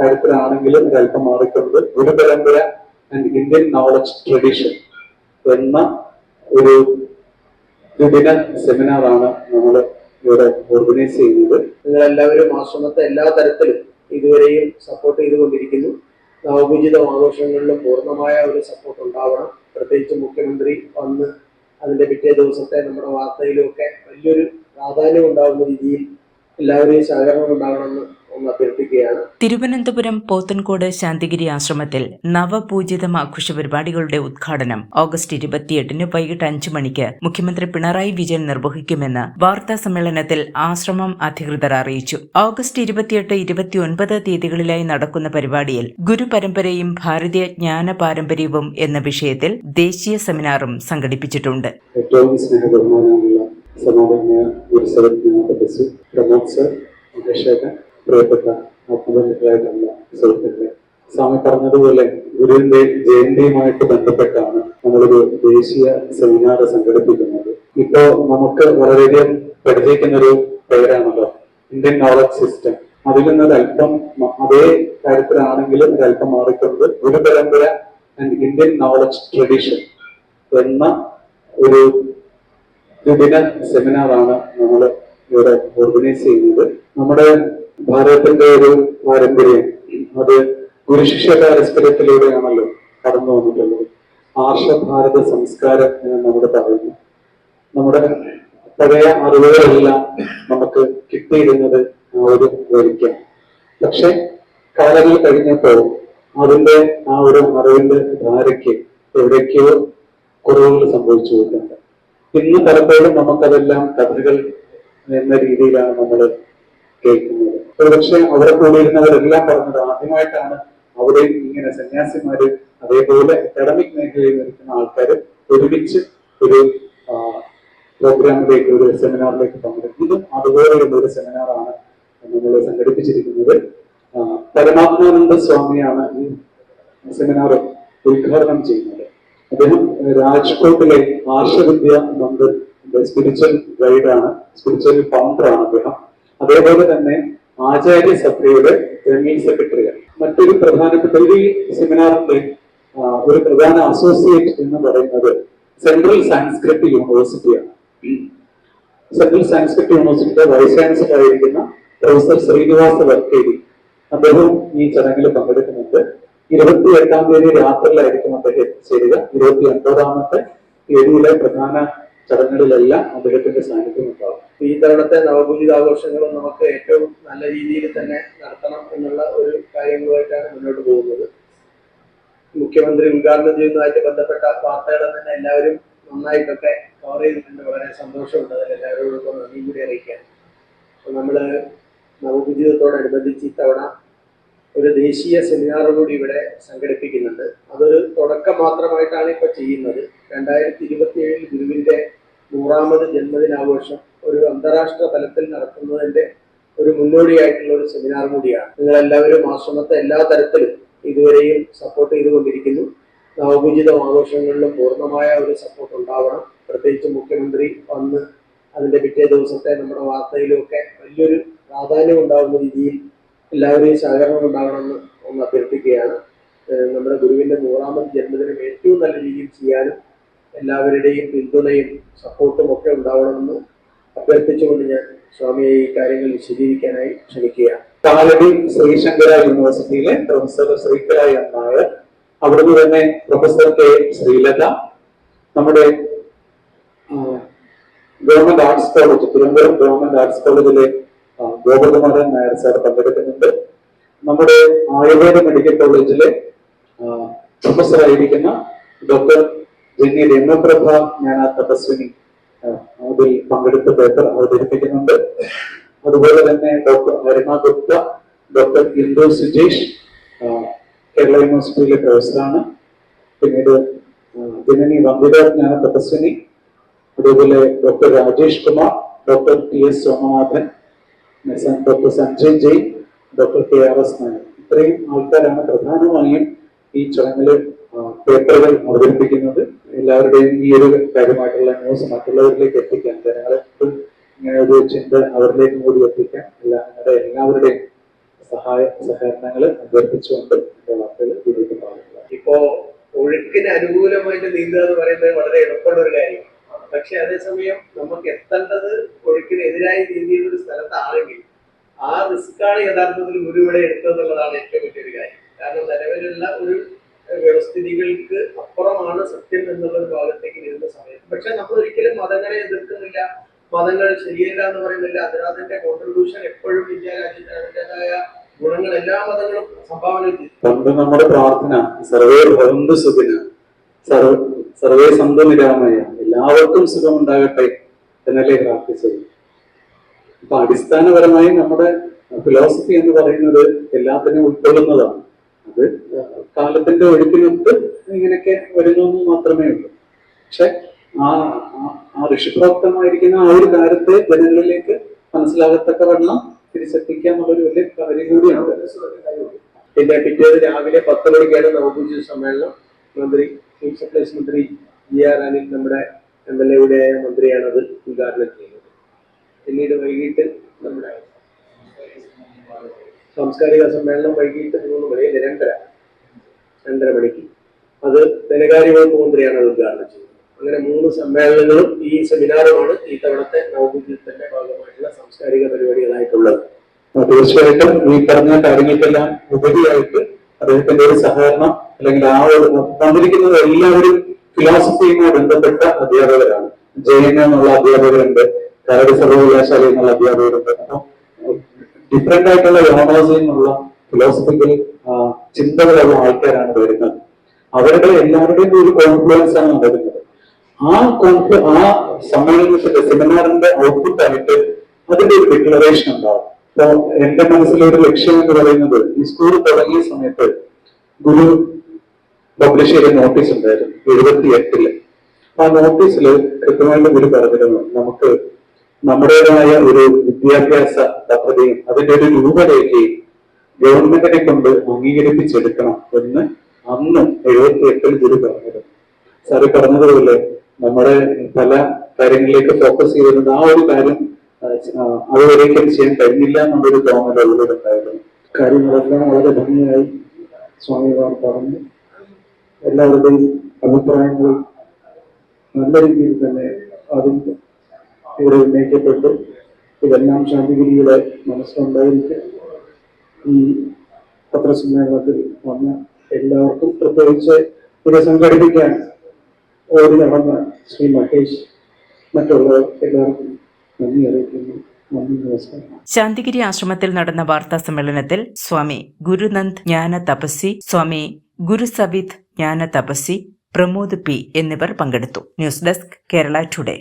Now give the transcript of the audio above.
കാര്യത്തിലാണെങ്കിലും ഒരല്പം മാറിക്കുന്നത് ഒരു പരമ്പര ആൻഡ് ഇന്ത്യൻ നോളജ് ട്രഡീഷൻ എന്ന ഒരു ദ്വിദിന സെമിനാറാണ് നമ്മൾ ഇവിടെ ഓർഗനൈസ് ചെയ്യുന്നത്. നിങ്ങൾ എല്ലാവരും ആശ്രമത്തെ എല്ലാ തരത്തിലും ഇതുവരെയും സപ്പോർട്ട് ചെയ്തുകൊണ്ടിരിക്കുന്നു. നവപൂജിത ആഘോഷങ്ങളിലും പൂർണമായ ഒരു സപ്പോർട്ട് ഉണ്ടാവണം. പ്രത്യേകിച്ച് മുഖ്യമന്ത്രി വന്ന് അതിന്റെ പിറ്റേ ദിവസത്തെ നമ്മുടെ വാർത്തയിലും ഒക്കെ വലിയൊരു പ്രാധാന്യം ഉണ്ടാകുന്ന രീതിയിൽ എല്ലാവരെയും സഹകരണം ഉണ്ടാവണമെന്ന് തിരുവനന്തപുരം പോത്തൻകോട് ശാന്തിഗിരി ആശ്രമത്തിൽ നവപൂജിതം ആഘോഷ പരിപാടികളുടെ ഉദ്ഘാടനം ഓഗസ്റ്റ് ഇരുപത്തിയെട്ടിന് വൈകിട്ട് അഞ്ചു മണിക്ക് മുഖ്യമന്ത്രി പിണറായി വിജയൻ നിർവഹിക്കുമെന്ന് വാർത്താ സമ്മേളനത്തിൽ ആശ്രമം അധികൃതർ അറിയിച്ചു. ഓഗസ്റ്റ് ഇരുപത്തിയെട്ട് ഇരുപത്തിയൊൻപത് തീയതികളിലായി നടക്കുന്ന പരിപാടിയിൽ ഗുരുപരമ്പരയും ഭാരതീയ ജ്ഞാന പാരമ്പര്യവും എന്ന വിഷയത്തിൽ ദേശീയ സെമിനാറും സംഘടിപ്പിച്ചിട്ടുണ്ട്. ഏറ്റവും സ്നേഹബഹുമാനമുള്ള സമാധാന ഉത്സവത്തിനകത്ത് പ്രമോദ് സർ അഭിഷേകൻ പ്രിയപ്പെട്ട ആത്മബന്ധുക്കളായിട്ടുള്ള സുഹൃത്തുക്കളെ സ്വാമി പറഞ്ഞതുപോലെ ഗുരുവിന്റെ ജയന്തിയുമായിട്ട് ബന്ധപ്പെട്ടാണ് നമ്മളൊരു ദേശീയ സെമിനാർ സംഘടിപ്പിക്കുന്നത്. ഇപ്പോ നമുക്ക് വളരെയധികം പരിചയിക്കുന്ന ഒരു പേരാണല്ലോ ഇന്ത്യൻ നോളജ് സിസ്റ്റം അതിൽ നിന്ന് മ- അതേ കാര്യത്തിലാണെങ്കിലും ഒരല്പം മാറിക്കുന്നത് Guruparampara and Indian knowledge tradition എന്ന ഒരു ദ്വിദിന സെമിനാറാണ് നമ്മൾ ഇവിടെ ഓർഗനൈസ് ചെയ്യുന്നത്. നമ്മുടെ ഭാരതത്തിന്റെ ഒരു പാരമ്പര്യം അത് ഗുരുശിഷ്യ പാരസ്പര്യത്തിലൂടെയാണല്ലോ കടന്നു വന്നിട്ടുള്ളത്. ആർഷഭാരത സംസ്കാരം എന്ന് നമ്മൾ പറയുന്നു. നമ്മുടെ പഴയ അറിവുകളെല്ലാം നമുക്ക് കിട്ടിയിരുന്നത് ആ ഒരു വരിക്കാം പക്ഷെ കാലങ്ങൾ കഴിഞ്ഞപ്പോൾ അതിന്റെ ആ ഒരു അറിവിന്റെ ധാരയ്ക്ക് എവിടേക്കോ കുറവുകൾ സംഭവിച്ചു പോയിട്ടുണ്ട്. ഇന്ന് പലപ്പോഴും നമുക്കതെല്ലാം കഥകൾ എന്ന രീതിയിലാണ് നമ്മൾ കേൾക്കുന്നത്. ഒരുപക്ഷെ അവിടെ കൂടിയിരുന്നവരെല്ലാം പറഞ്ഞത് ആദ്യമായിട്ടാണ് അവിടെ ഇങ്ങനെ സന്യാസിമാര് അതേപോലെ അക്കാഡമിക് മേഖലയിൽ നിൽക്കുന്ന ആൾക്കാർ ഒരുമിച്ച് ഒരു പ്രോഗ്രാമിലേക്ക് ഒരു സെമിനാറിലേക്ക് പങ്കെടുക്കുന്നത്. അതുപോലെയുള്ള ഒരു സെമിനാറാണ് നമ്മൾ സംഘടിപ്പിച്ചിരിക്കുന്നത്. പരമാത്മാനന്ദ സ്വാമിയാണ് ഈ സെമിനാർ ഉദ്ഘാടനം ചെയ്യുന്നത്. അദ്ദേഹം രാജ്കോട്ടിലെ ആർഷവിദ്യ മന്ദിർ സ്പിരിച്വൽ ഗൈഡാണ് സ്പിരിച്വൽ ഫൗണ്ടറാണ് അദ്ദേഹം. അതേപോലെ തന്നെ ആചാര്യ സഭയുടെ ജനറൽ സെക്രട്ടറിയാണ് മറ്റൊരു പ്രധാനപ്പെട്ട ഈ സെമിനാറിന്റെ ഒരു പ്രധാന അസോസിയേറ്റ് എന്ന് പറയുന്നത് സെൻട്രൽ സാൻസ്ക്രിറ്റ് യൂണിവേഴ്സിറ്റിയാണ്. സെൻട്രൽ സാൻസ്ക്രിറ്റ് യൂണിവേഴ്സിറ്റിയുടെ വൈസ് ചാൻസലർ ആയിരിക്കുന്ന പ്രൊഫസർ ശ്രീനിവാസ വർക്കേരി അദ്ദേഹവും ഈ ചടങ്ങിൽ പങ്കെടുക്കുന്നുണ്ട് ഇരുപത്തി എട്ടാം തീയതി രാത്രിയിലായിരിക്കും അദ്ദേഹം എത്തിച്ചേരുക. ഇരുപത്തി ഒൻപതാമത്തെ തീയതിയിലെ പ്രധാന ചടങ്ങുകളിലെല്ലാം അദ്ദേഹത്തിന്റെ സാന്നിധ്യം ഉണ്ടാവും. ഈ തവണത്തെ നവപുലിത ആഘോഷങ്ങളും നമുക്ക് ഏറ്റവും നല്ല രീതിയിൽ തന്നെ നടത്തണം എന്നുള്ള ഒരു കാര്യങ്ങളുമായിട്ടാണ് മുന്നോട്ട് പോകുന്നത്. മുഖ്യമന്ത്രി ഉദ്ഘാടനം ചെയ്യുന്നതുമായിട്ട് ബന്ധപ്പെട്ട വാർത്തകൾ തന്നെ എല്ലാവരും നന്നായിട്ടൊക്കെ കവർ ചെയ്തിട്ടുണ്ട്. വളരെ സന്തോഷമുണ്ട് അതിൽ എല്ലാവരോടൊപ്പം നന്ദിയും കൂടി അറിയിക്കാൻ. നമ്മൾ നവപൂജിതത്തോടനുബന്ധിച്ച് ഇത്തവണ ഒരു ദേശീയ സെമിനാർ കൂടി ഇവിടെ സംഘടിപ്പിക്കുന്നുണ്ട്. അതൊരു തുടക്കം മാത്രമായിട്ടാണ് ഇപ്പോൾ ചെയ്യുന്നത്. രണ്ടായിരത്തി ഇരുപത്തി ഏഴിൽ ഗുരുവിന്റെ നൂറാമത് ജന്മദിനാഘോഷം ഒരു അന്താരാഷ്ട്ര തലത്തിൽ നടത്തുന്നതിന്റെ ഒരു മുന്നോടിയായിട്ടുള്ള ഒരു സെമിനാർ കൂടിയാണ്. നിങ്ങൾ എല്ലാവരും ആശ്രമത്തെ എല്ലാ തരത്തിലും ഇതുവരെയും സപ്പോർട്ട് ചെയ്തുകൊണ്ടിരിക്കുന്നു. നവപൂജിത ആഘോഷങ്ങളിലും പൂർണമായ ഒരു സപ്പോർട്ട് ഉണ്ടാവണം. പ്രത്യേകിച്ച് മുഖ്യമന്ത്രി വന്ന് അതിന്റെ പിറ്റേ ദിവസത്തെ നമ്മുടെ വാർത്തയിലും ഒക്കെ വലിയൊരു പ്രാധാന്യം ഉണ്ടാകുന്ന രീതിയിൽ എല്ലാവരെയും സഹകരണം ഉണ്ടാവണമെന്ന് ഒന്ന് അഭ്യർത്ഥിക്കുകയാണ്. നമ്മുടെ ഗുരുവിന്റെ നൂറാമത് ജന്മദിനം ഏറ്റവും നല്ല രീതിയിൽ ചെയ്യാനും എല്ലാവരുടെയും പിന്തുണയും സപ്പോർട്ടും ഒക്കെ ഉണ്ടാവണമെന്ന് അഭ്യർത്ഥിച്ചുകൊണ്ട് ഞാൻ സ്വാമിയെ ഈ കാര്യങ്ങൾ വിശദീകരിക്കാനായി ക്ഷണിക്കുകയാണ്. കാലടി ശ്രീശങ്കര യൂണിവേഴ്സിറ്റിയിലെ പ്രൊഫസർ ശ്രീകരായ നായർ അവിടുന്ന് തന്നെ പ്രൊഫസർ കെ ശ്രീലത നമ്മുടെ government arts college Thiruvananthapuram government arts കോളേജിലെ ഗോപകുമാരൻ നായർ സാർ പങ്കെടുക്കുന്നുണ്ട്. നമ്മുടെ ആയുർവേദ മെഡിക്കൽ കോളേജിലെ പ്രൊഫസർ ആയിരിക്കുന്ന ഡോക്ടർ ജെന്നി രമപ്രഭ ആ തപസ്വിനി അതിൽ പങ്കെടുത്ത പേപ്പർ അവതരിപ്പിക്കുന്നുണ്ട്. അതുപോലെ തന്നെ ഡോക്ടർ അരുണ ഗുപ്ത ഡോക്ടർ ഇന്ദു സുജേഷ് കേരള യൂണിവേഴ്സിറ്റിയിലെ പ്രൊഫസറാണ്. പിന്നീട് ജനനി വന്ദിത ജ്ഞാന തപസ്വിനി അതേപോലെ doctor Rajesh Kumar doctor T S Somanathan doctor Sanjay Jain doctor K R S Nair. ഇത്രയും ആൾക്കാരാണ് പ്രധാനമായും ഈ ചടങ്ങിൽ പേപ്പറുകൾ അവതരിപ്പിക്കുന്നത്. എല്ലാവരുടെയും ഈ ഒരു കാര്യമായിട്ടുള്ള ന്യൂസ് മറ്റുള്ളവരിലേക്ക് എത്തിക്കാൻ ജനങ്ങളെ ഇങ്ങനെ ഒരു ചിന്ത അവരിലേക്ക് കൂടി എത്തിക്കാൻ എല്ലാ എല്ലാവരുടെയും സഹായ സഹകരണങ്ങൾ അഭ്യർത്ഥിച്ചുകൊണ്ട് എന്റെ വാക്കുകൾ ഇതിലേക്ക് ഇപ്പോ ഒഴുക്കിന് അനുകൂലമായിട്ട് നീന്തുക എന്ന് പറയുന്നത് വളരെ എളുപ്പമുള്ള ഒരു കാര്യമാണ്. പക്ഷെ അതേസമയം നമുക്ക് എത്തേണ്ടത് ഒഴുക്കിനെതിരായി നീന്തിയ ഒരു സ്ഥലത്താണെങ്കിൽ ആ റിസ്ക് ആണ് യഥാർത്ഥത്തിൽ ഗുരു ഇവിടെ എടുത്തതെന്നുള്ളതാണ് ഏറ്റവും വലിയൊരു കാര്യം. കാരണം നിലവിലുള്ള ഒരു വ്യവസ്ഥിതികൾക്ക് അപ്പുറമാണ് സത്യം എന്നുള്ള ഭാഗത്തേക്ക് വരുന്ന സമയത്ത്. പക്ഷെ നമ്മൾ ഒരിക്കലും മതങ്ങളെ എതിർക്കുന്നില്ല. മതങ്ങൾ ശരിയല്ല എന്ന് പറയുന്നില്ല. അതിനകത്തിന്റെ കോൺട്രിബ്യൂഷൻ എപ്പോഴും ഇന്ത്യ രാജ്യത്തിന് അതിന്റെതായ ഗുണങ്ങൾ എല്ലാ മതങ്ങളും സംഭാവന ചെയ്തു നമ്മുടെ പ്രാർത്ഥന സർവേ ഭവന്തു സുഖിന സർവേ സന്ത നിരാമയ എല്ലാവർക്കും സുഖമുണ്ടാകട്ടെ എന്നല്ലേ പ്രാർത്ഥിച്ചത്. അപ്പൊ അടിസ്ഥാനപരമായി നമ്മുടെ ഫിലോസഫി എന്ന് പറയുന്നത് എല്ലാത്തിനും ഉൾക്കൊള്ളുന്നതാണ്. അത് കാലത്തിന്റെ ഒഴുക്കിനൊത്ത് ഇങ്ങനെയൊക്കെ വരുന്നു മാത്രമേ ഉള്ളൂ. പക്ഷെ ആ ആ- ഋഷിപ്രോക്തമായിരിക്കുന്ന ആ ഒരു കാര്യത്തെ ജനങ്ങളിലേക്ക് മനസ്സിലാകത്തക്ക വണ്ണം തിരിച്ചെത്തിക്കുക എന്നുള്ളൊരു വലിയ കാര്യം കൂടിയാണ് പിന്നെ പിറ്റേന്ന് രാവിലെ പത്ത് മണിക്കാണ് നവപൂജ സമ്മേളനം. മന്ത്രി ചീഫ് സപ്ലൈസ് മന്ത്രി ജി ആർ അനിൽ നമ്മുടെ എം എൽ എയുടെ മന്ത്രിയാണ് അത് ഉദ്ഘാടനം ചെയ്യുന്നത്. പിന്നീട് വൈകിട്ട് നമ്മുടെ സാംസ്കാരിക സമ്മേളനം വൈകിട്ട് മൂന്ന് മണി രണ്ടര. രണ്ടര മണിക്ക്. അത് ധനകാര്യ വകുപ്പ് മന്ത്രിയാണ് അത് ഉദ്ഘാടനം ചെയ്യുന്നത്. അങ്ങനെ മൂന്ന് സമ്മേളനങ്ങളും ഈ സെമിനാറുമാണ് ഈ തവണത്തെ നവപൂജ്യത്തിന്റെ ഭാഗമായിട്ടുള്ള സാംസ്കാരിക പരിപാടികളായിട്ടുള്ളത്. തീർച്ചയായിട്ടും ഈ പറഞ്ഞ കാര്യങ്ങൾക്കെല്ലാം ഉപരിയായിട്ട് അദ്ദേഹത്തിന്റെ ഒരു സഹകരണം അല്ലെങ്കിൽ ആ ഒരു തന്നിരിക്കുന്നത് എല്ലാവരും ഫിലോസഫിയുമായി ബന്ധപ്പെട്ട അധ്യാപകരാണ്. ജയൻ എന്നുള്ള അധ്യാപകരുണ്ട്. കാരടി സർവകലാശാല എന്നുള്ള അധ്യാപകരുണ്ട് അപ്പം ഡിഫറെന്റ് ആയിട്ടുള്ള യോണോസിൽ നിന്നുള്ള ഫിലോസഫിക്കൽ ചിന്തകളുള്ള ആൾക്കാരാണ് വരുന്നത്. അവരുടെ എല്ലാവരുടെയും ഒരു കോൺഫ്ലുവൻസ് ആണ് നടക്കുന്നത്. ആ കോൺഫ്ലു ആ സമ്മേളനത്തിന്റെ സെമിനാറിന്റെ ഔട്ട്പുട്ട് ആയിട്ട് അതിന്റെ ഒരു ഡിക്ലറേഷൻ ഉണ്ടാവും. അപ്പോൾ എന്റെ മനസ്സിലെ ഒരു ലക്ഷ്യം എന്ന് പറയുന്നത് ഈ സ്കൂൾ തുടങ്ങിയ സമയത്ത് ഗുരു പബ്ലിഷ് ചെയ്ത നോട്ടീസ് ഉണ്ടായിരുന്നു എഴുപത്തി എട്ടിൽ ആ നോട്ടീസിൽ കൃത്യമായിട്ട് ഗുരു പറഞ്ഞിരുന്നു നമുക്ക് നമ്മുടേതായ ഒരു വിദ്യാഭ്യാസ പദ്ധതിയും അതിന്റെ ഒരു രൂപരേഖയും ഗവൺമെന്റിനെ കൊണ്ട് അംഗീകരിപ്പിച്ചെടുക്കണം എന്ന് അന്ന് എഴുപത്തി എട്ടിൽ ഗുരു പറഞ്ഞിരുന്നു സാറ് പറഞ്ഞതുപോലെ നമ്മുടെ പല കാര്യങ്ങളിലേക്ക് ഫോക്കസ് ചെയ്തിരുന്ന ആ ഒരു കാര്യം അതുവരേക്കും ചെയ്യാൻ കഴിഞ്ഞില്ല എന്നുള്ളൊരു തോന്നൽ ഉള്ളിലുണ്ടായിരുന്നു. കാര്യങ്ങളെല്ലാം വളരെ ഭംഗിയായി സ്വാമിമാർ പറഞ്ഞു. എല്ലാവരുടെയും അഭിപ്രായങ്ങൾ നല്ല രീതിയിൽ തന്നെ അതിൽ ഇവിടെ ഉന്നയിക്കപ്പെട്ടു ഇതെല്ലാം ശാന്തിഗിരിയുടെ മനസ്സുണ്ടായിരിക്കും. ഈ പത്രസമ്മേളനത്തിൽ വന്ന എല്ലാവർക്കും പ്രത്യേകിച്ച് ഇത് സംഘടിപ്പിക്കാൻ ഓടി നടന്ന ശ്രീ മഹേഷ് മറ്റുള്ളവർ എല്ലാവർക്കും നന്ദി അറിയിക്കുന്നു. ശാന്തിഗിരി ആശ്രമത്തിൽ നടന്ന വാർത്താ സമ്മേളനത്തിൽ സ്വാമി ഗുരുനന്ദ് ജ്ഞാന തപസ്സി സ്വാമി ഗുരുസവിത് ജ്ഞാന തപസ്സി പ്രമോദ് പി എന്നിവർ പങ്കെടുത്തു. News desk Kerala today.